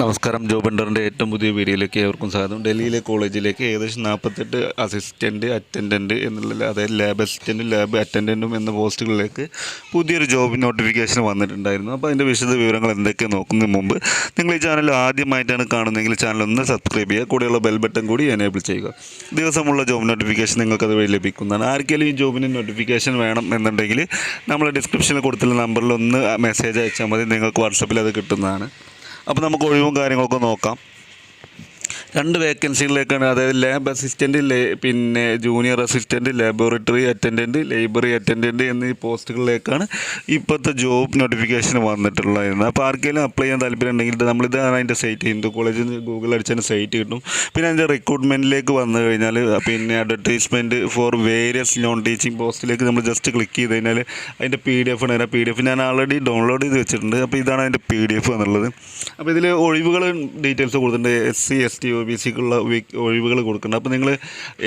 നമസ്കാരം. ജോബ് ഏറ്റവും പുതിയ വീഡിയോയിലേക്ക് ഏവർക്കും സ്വാഗതം. ഡൽഹിയിലെ കോളേജിലേക്ക് ഏകദേശം നാൽപ്പത്തെട്ട് അസിസ്റ്റന്റ് അറ്റൻഡന്റ് എന്നുള്ള അതായത് ലാബ് അസിസ്റ്റന്റും ലാബ് അറ്റൻഡന്റും എന്ന പോസ്റ്റുകളിലേക്ക് പുതിയൊരു ജോബ് നോട്ടിഫിക്കേഷൻ വന്നിട്ടുണ്ടായിരുന്നു. അപ്പോൾ അതിന്റെ വിശദ വിവരങ്ങൾ എന്തൊക്കെ നോക്കുന്നതിന് മുമ്പ് നിങ്ങൾ ഈ ചാനൽ ആദ്യമായിട്ടാണ് കാണുന്നതെങ്കിൽ ചാനൽ ഒന്ന് സബ്സ്ക്രൈബ് ചെയ്യുക. കൂടെയുള്ള ബെൽ ബട്ടൺ കൂടി എനേബിൾ ചെയ്യുക. ദിവസമുള്ള ജോബ് നോട്ടിഫിക്കേഷൻ നിങ്ങൾക്ക് അതുവഴി ലഭിക്കുന്നതാണ്. ആർക്കെങ്കിലും ഈ ജോബിന് നോട്ടിഫിക്കേഷൻ വേണം എന്നുണ്ടെങ്കിൽ നമ്മൾ ഡിസ്ക്രിപ്ഷനിൽ കൊടുത്തുള്ള നമ്പറിൽ ഒന്ന് മെസ്സേജ് അയച്ചാൽ മതി. നിങ്ങൾക്ക് വാട്സപ്പിൽ അത് കിട്ടുന്നതാണ്. അപ്പോൾ നമുക്ക് ഒഴിവും കാര്യങ്ങളൊക്കെ നോക്കാം. രണ്ട് വേക്കൻസികളിലേക്കാണ് അതായത് ലാബ് അസിസ്റ്റന്റ് പിന്നെ junior assistant laboratory attendant library attendant എന്നീ പോസ്റ്റുകളിലേക്കാണ് ഇപ്പോഴത്തെ ജോബ് നോട്ടിഫിക്കേഷൻ വന്നിട്ടുള്ളത്. അപ്പോൾ ആർക്കെങ്കിലും അപ്ലൈ ചെയ്യാൻ താല്പര്യം ഉണ്ടെങ്കിൽ നമ്മളിത് അതിന്റെ സൈറ്റ് ഹിന്ദു കോളേജിൽ ഗൂഗിൾ അടിച്ചതിന്റെ സൈറ്റ് കിട്ടും. പിന്നെ അതിന്റെ റിക്രൂട്ട്മെന്റിലേക്ക് വന്നു കഴിഞ്ഞാൽ പിന്നെ advertisement for various non teaching പോസ്റ്റിലേക്ക് നമ്മൾ ജസ്റ്റ് ക്ലിക്ക് ചെയ്ത് കഴിഞ്ഞാൽ അതിന്റെ പി ഡി എഫ് ആണ്. പി ഡി എഫ് ഞാൻ ആൾറെഡി ഡൗൺലോഡ് ചെയ്ത് വെച്ചിട്ടുണ്ട്. അപ്പോൾ ഇതാണ് അതിന്റെ പി ഡി എഫ് എന്നുള്ളത്. അപ്പോൾ ഇതിൽ ഒഴിവുകൾ ഡീറ്റെയിൽസ് കൊടുത്തിട്ടുണ്ട്. S C S T O B സിക്കുള്ള ഒഴിവുകൾ കൊടുക്കുന്നുണ്ട്. അപ്പോൾ നിങ്ങൾ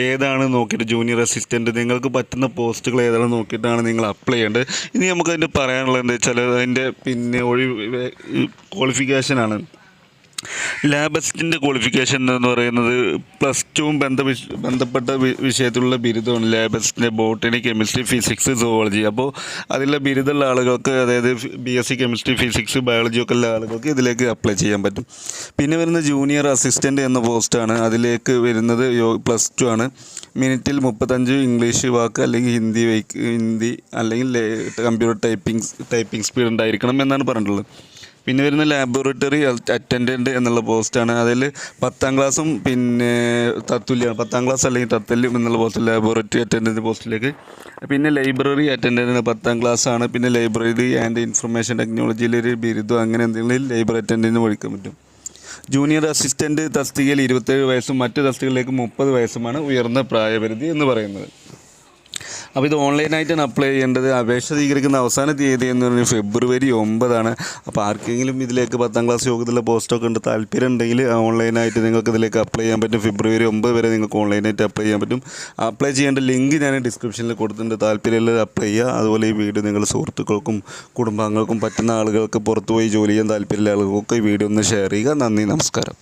ഏതാണ് നോക്കിയിട്ട് ജൂനിയർ അസിസ്റ്റന്റ് നിങ്ങൾക്ക് പറ്റുന്ന പോസ്റ്റുകൾ ഏതാണ് നോക്കിയിട്ടാണ് നിങ്ങൾ അപ്ലൈ ചെയ്യേണ്ടത്? ഇനി നമുക്ക് അതിന്റെ പറയാനുള്ളത് എന്താ വെച്ചാൽ അതിന്റെ പിന്നെ ഒഴിവ് ക്വാളിഫിക്കേഷനാണ് ലാബ് അസിസ്റ്റന്റ് ക്വാളിഫിക്കേഷൻ എന്ന് പറയുന്നത് പ്ലസ് ടുവും ബന്ധ ബന്ധപ്പെട്ട വിഷയത്തിലുള്ള ബിരുദമാണ് ലാബസ്റ്റിന്റെ ബോട്ടണി കെമിസ്ട്രി ഫിസിക്സ് സുവോളജി അപ്പോൾ അതിലെ ബിരുദമുള്ള ആളുകൾക്ക് അതായത് B S C chemistry physics biology ഒക്കെ ഉള്ള ആളുകൾക്ക് ഇതിലേക്ക് അപ്ലൈ ചെയ്യാൻ പറ്റും. പിന്നെ വരുന്ന ജൂനിയർ അസിസ്റ്റന്റ് എന്ന പോസ്റ്റാണ് അതിലേക്ക് വരുന്നത് പ്ലസ് ടു ആണ്. മിനിറ്റിൽ മുപ്പത്തഞ്ച് ഇംഗ്ലീഷ് വാക്ക് അല്ലെങ്കിൽ ഹിന്ദി ഹിന്ദി അല്ലെങ്കിൽ കമ്പ്യൂട്ടർ ടൈപ്പിംഗ് ടൈപ്പിംഗ് സ്പീഡ് ഉണ്ടായിരിക്കണം എന്നാണ് പറഞ്ഞിട്ടുള്ളത്. പിന്നെ വരുന്ന ലാബോറട്ടറി അറ്റൻഡന്റ് എന്നുള്ള പോസ്റ്റാണ് അതിൽ പത്താം ക്ലാസ്സും പിന്നെ തത്തുല്യമാണ് പത്താം ക്ലാസ് അല്ലെങ്കിൽ തത്തുല്യം എന്നുള്ള പോസ്റ്റ് ലാബോറട്ടറി അറ്റൻഡന്റ് പോസ്റ്റിലേക്ക് പിന്നെ ലൈബ്രറി അറ്റൻഡന്റ് പത്താം ക്ലാസ് ആണ്. പിന്നെ ലൈബ്രറി ആൻഡ് ഇൻഫർമേഷൻ ടെക്നോളജിയിൽ ഒരു ബിരുദം അങ്ങനെ എന്തെങ്കിലും ലൈബ്രറി അറ്റൻഡന്റിന് പഠിക്കാൻ പറ്റും. ജൂനിയർ അസിസ്റ്റന്റ് തസ്തികയിൽ ഇരുപത്തേഴ് വയസ്സും മറ്റ് തസ്തികളിലേക്ക് മുപ്പത് വയസ്സുമാണ് ഉയർന്ന പ്രായപരിധി എന്ന് പറയുന്നത്. അപ്പോൾ ഇത് ഓൺലൈനായിട്ടാണ് അപ്ലൈ ചെയ്യേണ്ടത്. അപേക്ഷ സ്വീകരിക്കുന്ന അവസാന തീയതി എന്ന് പറഞ്ഞാൽ ഫെബ്രുവരി ഒമ്പതാണ്. അപ്പോൾ ആർക്കെങ്കിലും ഇതിലേക്ക് പത്താം ക്ലാസ് യോഗ്യതയുള്ള പോസ്റ്റൊക്കെ ഉണ്ട് താല്പര്യം ഉണ്ടെങ്കിൽ ഓൺലൈനായിട്ട് നിങ്ങൾക്ക് ഇതിലേക്ക് അപ്ലൈ ചെയ്യാൻ പറ്റും. ഫെബ്രുവരി ഒമ്പത് വരെ നിങ്ങൾക്ക് ഓൺലൈനായിട്ട് അപ്ലൈ ചെയ്യാൻ പറ്റും. അപ്ലൈ ചെയ്യേണ്ട ലിങ്ക് ഞാൻ ഡിസ്ക്രിപ്ഷനിൽ കൊടുത്തിട്ടുണ്ട്. താല്പര്യമുള്ള അപ്ലൈ ചെയ്യുക. അതുപോലെ ഈ വീഡിയോ നിങ്ങൾ സുഹൃത്തുക്കൾക്കും കുടുംബാംഗങ്ങൾക്കും പറ്റുന്ന ആളുകൾക്ക് പുറത്തുപോയി ജോലി ചെയ്യാൻ താല്പര്യമുള്ള ആളുകൾക്കൊക്കെ ഈ വീഡിയോ ഒന്ന് ഷെയർ ചെയ്യുക. നന്ദി നമസ്കാരം.